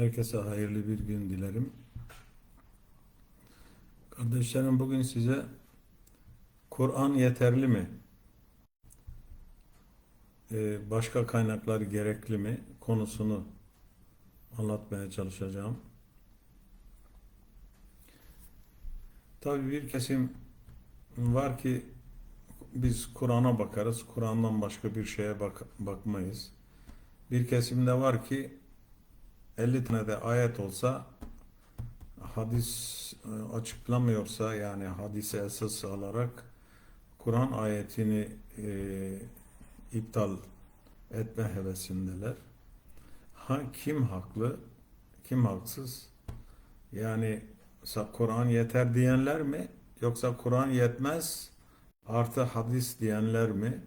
Herkese hayırlı bir gün dilerim. Kardeşlerim bugün size Kur'an yeterli mi? Ee, başka kaynaklar gerekli mi? Konusunu anlatmaya çalışacağım. Tabii bir kesim var ki biz Kur'an'a bakarız. Kur'an'dan başka bir şeye bak bakmayız. Bir kesim de var ki 50 tane de ayet olsa hadis e, açıklamıyorsa yani hadise esas alarak Kur'an ayetini e, iptal etme hevesindeler. Ha, kim haklı, kim haksız? Yani Kur'an yeter diyenler mi? Yoksa Kur'an yetmez artı hadis diyenler mi?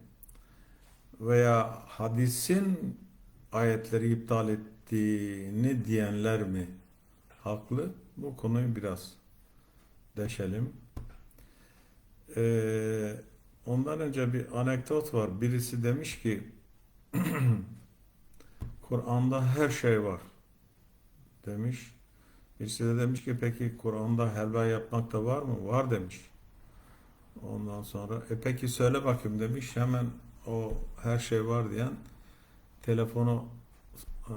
Veya hadisin ayetleri iptal ettiğini diyenler mi haklı? Bu konuyu biraz deşelim. Ee, ondan önce bir anekdot var. Birisi demiş ki Kur'an'da her şey var demiş. Birisi de demiş ki peki Kur'an'da helva yapmak da var mı? Var demiş. Ondan sonra e peki söyle bakayım demiş. Hemen o her şey var diyen telefonu e,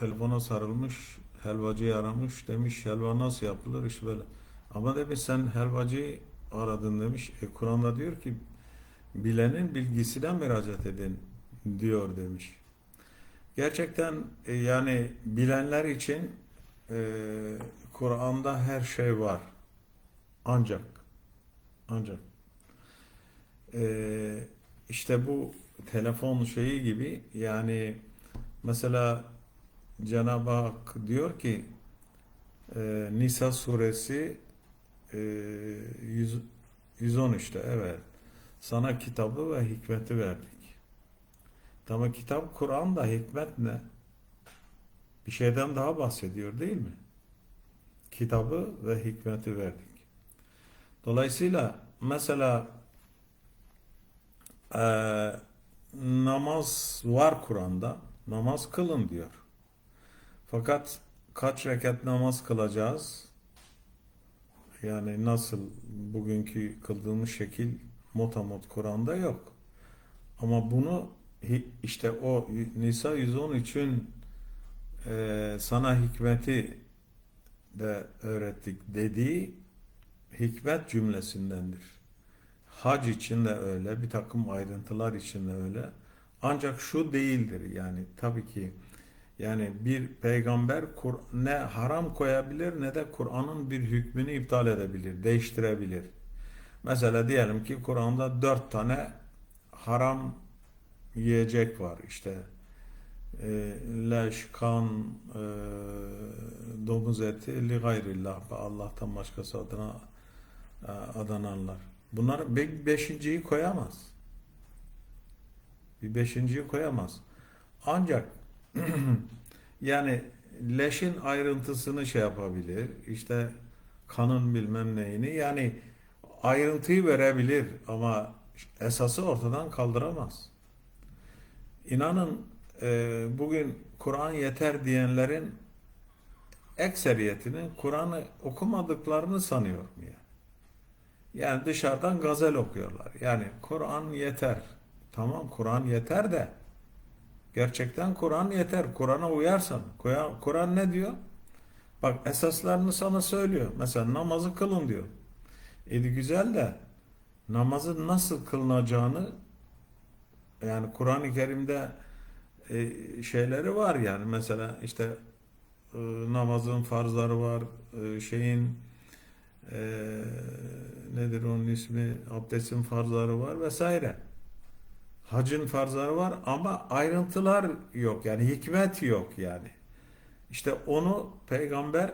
telefona sarılmış helvacıyı aramış demiş helva nasıl yapılır? İşte böyle. Ama demiş sen helvacıyı aradın demiş. E, Kur'an'da diyor ki bilenin bilgisine müracaat edin diyor demiş. Gerçekten e, yani bilenler için e, Kur'an'da her şey var. Ancak ancak. E, işte bu telefon şeyi gibi yani mesela Cenab-ı Hak diyor ki e, Nisa suresi e, 100, 113'te evet sana kitabı ve hikmeti verdik. Tamam kitap Kur'an da hikmet ne? Bir şeyden daha bahsediyor değil mi? Kitabı ve hikmeti verdik. Dolayısıyla mesela e, namaz var Kur'an'da. Namaz kılın diyor. Fakat kaç rekat namaz kılacağız? Yani nasıl bugünkü kıldığımız şekil motamot Kur'an'da yok. Ama bunu işte o Nisa 113'ün e, sana hikmeti de öğrettik dediği hikmet cümlesindendir. Hac için de öyle, bir takım ayrıntılar için de öyle. Ancak şu değildir yani tabii ki yani bir peygamber ne haram koyabilir ne de Kur'an'ın bir hükmünü iptal edebilir, değiştirebilir. Mesela diyelim ki Kur'an'da dört tane haram yiyecek var işte e, leş, kan, e, domuz eti, li gayrillah, Allah'tan başkası adına e, adananlar. Bunlar bir beşinciyi koyamaz. Bir beşinciyi koyamaz. Ancak yani leşin ayrıntısını şey yapabilir. İşte kanın bilmem neyini yani ayrıntıyı verebilir ama esası ortadan kaldıramaz. İnanın e, bugün Kur'an yeter diyenlerin ekseriyetinin Kur'an'ı okumadıklarını sanıyorum yani. Yani dışarıdan gazel okuyorlar. Yani Kur'an yeter. Tamam Kur'an yeter de gerçekten Kur'an yeter. Kur'an'a uyarsan. Kur'an ne diyor? Bak esaslarını sana söylüyor. Mesela namazı kılın diyor. E güzel de namazın nasıl kılınacağını yani Kur'an-ı Kerim'de e, şeyleri var yani mesela işte e, namazın farzları var e, şeyin e, nedir onun ismi? Abdestin farzları var vesaire. Hacın farzları var ama ayrıntılar yok. Yani hikmet yok yani. İşte onu peygamber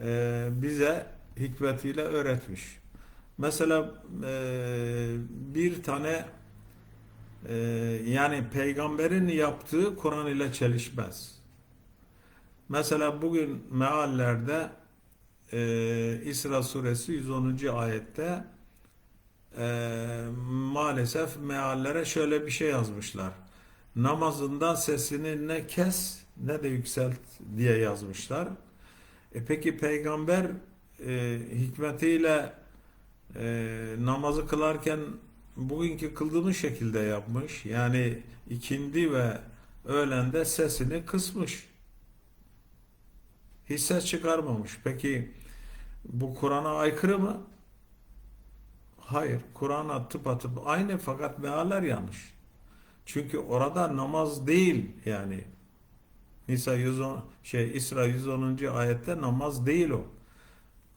e, bize hikmetiyle öğretmiş. Mesela e, bir tane ee, yani peygamberin yaptığı Kur'an ile çelişmez. Mesela bugün meallerde e, İsra suresi 110. ayette e, maalesef meallere şöyle bir şey yazmışlar. namazında sesini ne kes ne de yükselt diye yazmışlar. E peki peygamber e, hikmetiyle e, namazı kılarken bugünkü kıldığımız şekilde yapmış. Yani ikindi ve öğlende sesini kısmış. Hiç ses çıkarmamış. Peki bu Kur'an'a aykırı mı? Hayır. Kur'an'a tıpatıp aynı fakat mealler yanlış. Çünkü orada namaz değil yani. Nisa 110 şey İsra 110. ayette namaz değil o.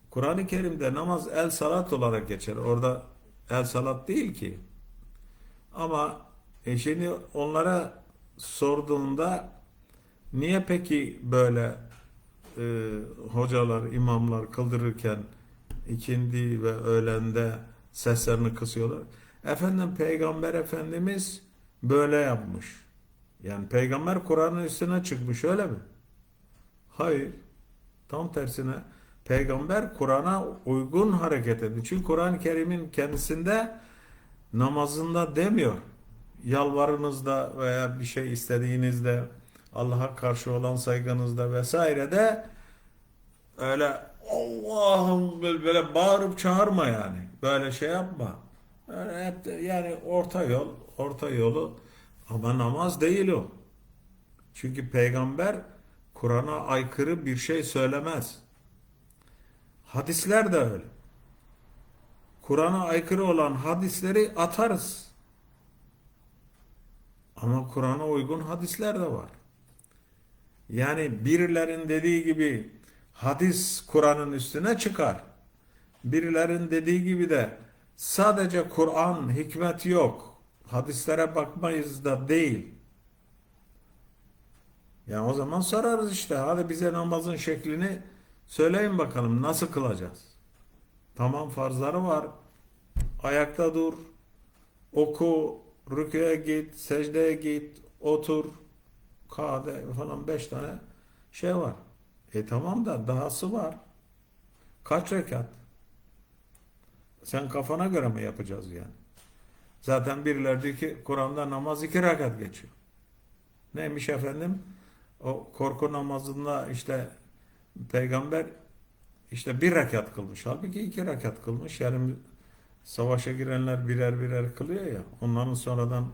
Kur'an-ı Kerim'de namaz el salat olarak geçer. Orada el salat değil ki. Ama e şimdi onlara sorduğunda niye peki böyle e, hocalar, imamlar kıldırırken ikindi ve öğlende seslerini kısıyorlar? Efendim Peygamber Efendimiz böyle yapmış. Yani peygamber Kur'an'ın üstüne çıkmış öyle mi? Hayır. Tam tersine peygamber Kur'an'a uygun hareket ediyor. Çünkü Kur'an-ı Kerim'in kendisinde namazında demiyor. Yalvarınızda veya bir şey istediğinizde Allah'a karşı olan saygınızda vesaire de öyle Allah'ım böyle, bağırıp çağırma yani. Böyle şey yapma. Öyle hep yani orta yol, orta yolu ama namaz değil o. Çünkü peygamber Kur'an'a aykırı bir şey söylemez. Hadisler de öyle. Kur'an'a aykırı olan hadisleri atarız. Ama Kur'an'a uygun hadisler de var. Yani birilerin dediği gibi hadis Kur'an'ın üstüne çıkar. Birilerin dediği gibi de sadece Kur'an hikmet yok. Hadislere bakmayız da değil. Yani o zaman sorarız işte. Hadi bize namazın şeklini söyleyin bakalım nasıl kılacağız? Tamam farzları var. Ayakta dur. Oku. Rüküye git. Secdeye git. Otur. Kade falan beş tane şey var. E tamam da dahası var. Kaç rekat? Sen kafana göre mi yapacağız yani? Zaten birileri diyor ki Kur'an'da namaz iki rekat geçiyor. Neymiş efendim? O korku namazında işte peygamber işte bir rekat kılmış. Halbuki iki rekat kılmış. Yani savaşa girenler birer birer kılıyor ya. Onların sonradan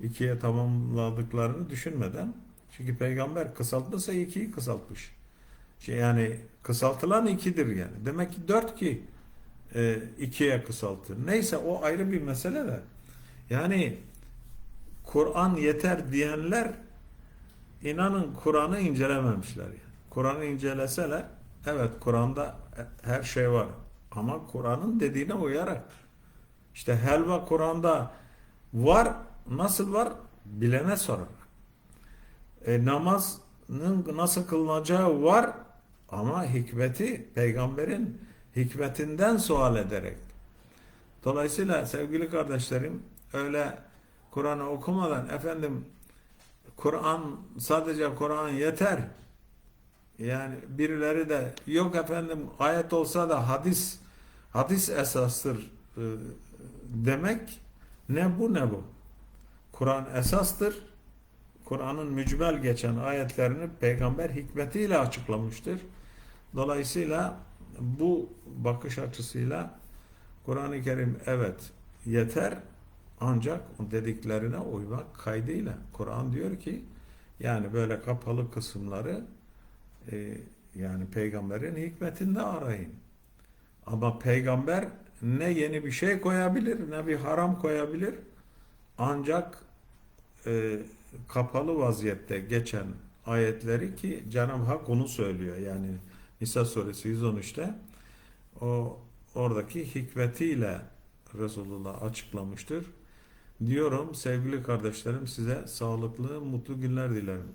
ikiye tamamladıklarını düşünmeden. Çünkü peygamber kısaltmışsa ikiyi kısaltmış. Şey yani kısaltılan ikidir yani. Demek ki dört ki e, ikiye kısaltır. Neyse o ayrı bir mesele de. Yani Kur'an yeter diyenler inanın Kur'an'ı incelememişler yani. Kur'an'ı inceleseler evet Kur'an'da her şey var. Ama Kur'an'ın dediğine uyarak. İşte helva Kur'an'da var. Nasıl var? Bilene sorar. E, namazın nasıl kılınacağı var ama hikmeti peygamberin hikmetinden sual ederek. Dolayısıyla sevgili kardeşlerim öyle Kur'an'ı okumadan efendim Kur'an sadece Kur'an yeter. Yani birileri de yok efendim ayet olsa da hadis hadis esastır e, demek ne bu ne bu. Kur'an esastır. Kur'an'ın mücmel geçen ayetlerini peygamber hikmetiyle açıklamıştır. Dolayısıyla bu bakış açısıyla Kur'an-ı Kerim evet yeter ancak dediklerine uymak kaydıyla. Kur'an diyor ki yani böyle kapalı kısımları e, yani peygamberin hikmetinde arayın. Ama peygamber ne yeni bir şey koyabilir ne bir haram koyabilir. Ancak e, kapalı vaziyette geçen ayetleri ki Cenab-ı Hak onu söylüyor. Yani Nisa suresi 113'te o oradaki hikmetiyle Resulullah açıklamıştır. Diyorum sevgili kardeşlerim size sağlıklı, mutlu günler dilerim.